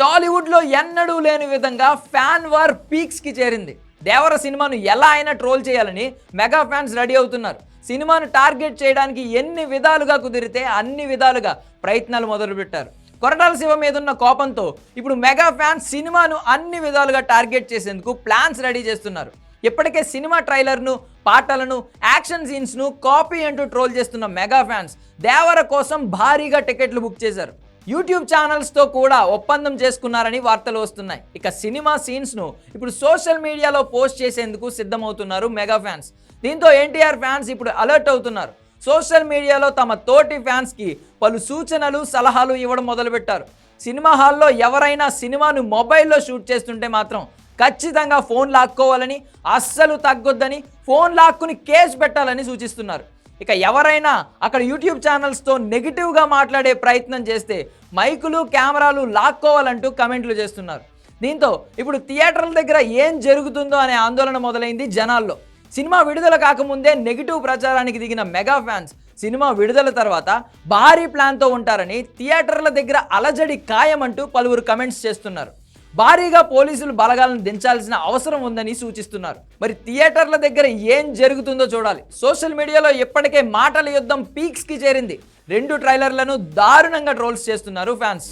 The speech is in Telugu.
టాలీవుడ్లో ఎన్నడూ లేని విధంగా ఫ్యాన్ వార్ పీక్స్కి చేరింది. దేవర సినిమాను ఎలా అయినా ట్రోల్ చేయాలని మెగా ఫ్యాన్స్ రెడీ అవుతున్నారు. సినిమాను టార్గెట్ చేయడానికి ఎన్ని విధాలుగా కుదిరితే అన్ని విధాలుగా ప్రయత్నాలు మొదలుపెట్టారు. కొరటాల శివ మీద ఉన్న కోపంతో ఇప్పుడు మెగా ఫ్యాన్స్ సినిమాను అన్ని విధాలుగా టార్గెట్ చేసేందుకు ప్లాన్స్ రెడీ చేస్తున్నారు. ఇప్పటికే సినిమా ట్రైలర్ను పాటలను యాక్షన్ సీన్స్ను కాపీ అంటూ ట్రోల్ చేస్తున్న మెగా ఫ్యాన్స్ దేవర కోసం భారీగా టికెట్లు బుక్ చేశారు. యూట్యూబ్ ఛానల్స్తో కూడా ఒప్పందం చేసుకున్నారని వార్తలు వస్తున్నాయి. ఇక సినిమా సీన్స్ను ఇప్పుడు సోషల్ మీడియాలో పోస్ట్ చేసేందుకు సిద్ధమవుతున్నారు మెగా ఫ్యాన్స్. దీంతో ఎన్టీఆర్ ఫ్యాన్స్ ఇప్పుడు అలర్ట్ అవుతున్నారు. సోషల్ మీడియాలో తమ తోటి ఫ్యాన్స్కి పలు సూచనలు సలహాలు ఇవ్వడం మొదలుపెట్టారు. సినిమా హాల్లో ఎవరైనా సినిమాను మొబైల్లో షూట్ చేస్తుంటే మాత్రం ఖచ్చితంగా ఫోన్ లాక్కోవాలని అస్సలు తగ్గొద్దని ఫోన్ లాక్కుని కేసు పెట్టాలని సూచిస్తున్నారు. ఇక ఎవరైనా అక్కడ యూట్యూబ్ ఛానల్స్తో నెగిటివ్గా మాట్లాడే ప్రయత్నం చేస్తే మైకులు కెమెరాలు లాక్కోవాలంటూ కమెంట్లు చేస్తున్నారు. దీంతో ఇప్పుడు థియేటర్ల దగ్గర ఏం జరుగుతుందో అనే ఆందోళన మొదలైంది జనాల్లో. సినిమా విడుదల కాకముందే నెగిటివ్ ప్రచారానికి దిగిన మెగా ఫ్యాన్స్ సినిమా విడుదల తర్వాత భారీ ప్లాన్తో ఉంటారని థియేటర్ల దగ్గర అలజడి ఖాయమంటూ పలువురు కమెంట్స్ చేస్తున్నారు. భారీగా పోలీసులు బలగాలను దించాల్సిన అవసరం ఉందని సూచిస్తున్నారు. మరి థియేటర్ల దగ్గర ఏం జరుగుతుందో చూడాలి. సోషల్ మీడియాలో ఇప్పటికే మాటల యుద్ధం పీక్స్కి చేరింది. రెండు ట్రైలర్లను దారుణంగా ట్రోల్స్ చేస్తున్నారు ఫ్యాన్స్.